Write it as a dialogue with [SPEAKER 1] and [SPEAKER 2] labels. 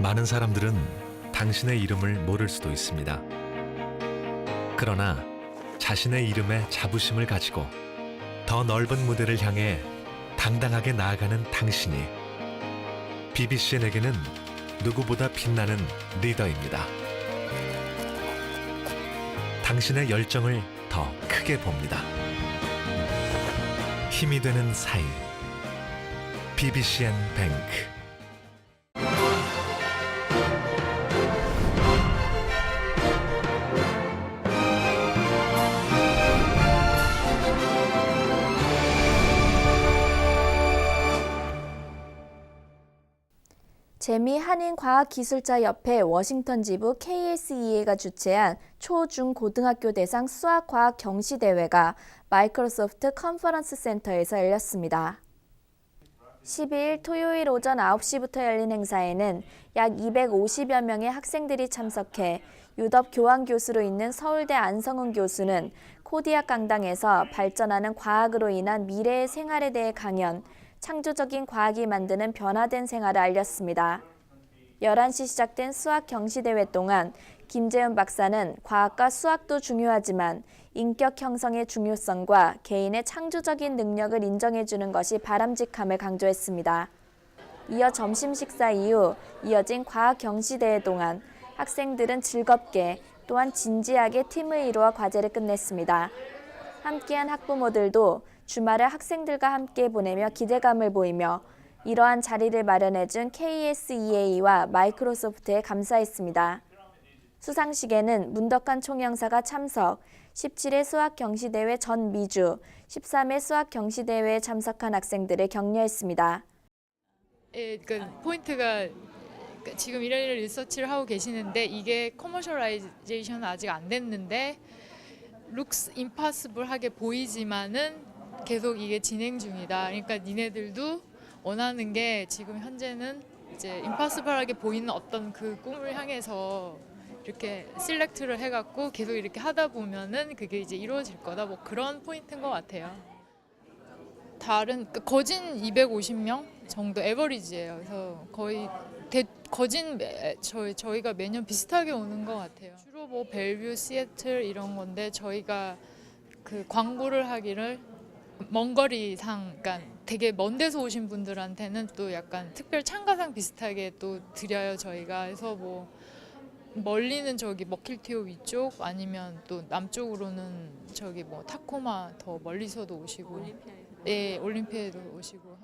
[SPEAKER 1] 많은 사람들은 당신의 이름을 모를 수도 있습니다. 그러나 자신의 이름에 자부심을 가지고 더 넓은 무대를 향해 당당하게 나아가는 당신이 BBCN에게는 누구보다 빛나는 리더입니다. 당신의 열정을 더 크게 봅니다. 힘이 되는 사이 BBCN 뱅크
[SPEAKER 2] 재미 한인과학기술자협회 워싱턴 지부 KSEA가 주최한 초, 중, 고등학교 대상 수학과학 경시대회가 마이크로소프트 컨퍼런스 센터에서 열렸습니다. 12일 토요일 오전 9시부터 열린 행사에는 약 250여 명의 학생들이 참석해 유덕 교환 교수로 있는 서울대 안성훈 교수는 코디악 강당에서 발전하는 과학으로 인한 미래의 생활에 대해 강연, 창조적인 과학이 만드는 변화된 생활을 알렸습니다. 11시 시작된 수학 경시대회 동안 김재훈 박사는 과학과 수학도 중요하지만 인격 형성의 중요성과 개인의 창조적인 능력을 인정해주는 것이 바람직함을 강조했습니다. 이어 점심 식사 이후 이어진 과학 경시대회 동안 학생들은 즐겁게 또한 진지하게 팀을 이루어 과제를 끝냈습니다. 함께한 학부모들도 주말을 학생들과 함께 보내며 기대감을 보이며 이러한 자리를 마련해준 KSEA와 마이크로소프트에 감사했습니다. 수상식에는 문덕환 총영사가 참석, 17회 수학 경시대회 전 미주, 13회 수학 경시대회에 참석한 학생들을 격려했습니다.
[SPEAKER 3] 예, 그 포인트가 그 지금 이런 이런 리서치를 하고 계시는데 이게 커머셜라이제이션은 아직 안 됐는데 룩스 임파서블하게 보이지만은 계속 이게 진행 중이다. 그러니까 니네들도 원하는 게 지금 현재는 이제 임파서블하게 보이는 어떤 그 꿈을 향해서 이렇게 실렉트를 해갖고 계속 이렇게 하다 보면은 그게 이제 이루어질 거다. 뭐 그런 포인트인 것 같아요. 다른 그 거진 250명 정도 에버리지예요. 그래서 거의 대, 거진 매, 저희 저희가 매년 비슷하게 오는 것 같아요. 주로 뭐 벨뷰, 시애틀 이런 건데 저희가 그 광고를 하기를 먼 거리상, 그러니까 되게 먼 데서 오신 분들한테는 또 약간 특별 참가상 비슷하게 또 드려요 저희가. 그래서 뭐 멀리는 저기 머킬티오 위쪽 아니면 또 남쪽으로는 저기 뭐 타코마 더 멀리서도 오시고. 예 올림피아에도 오시고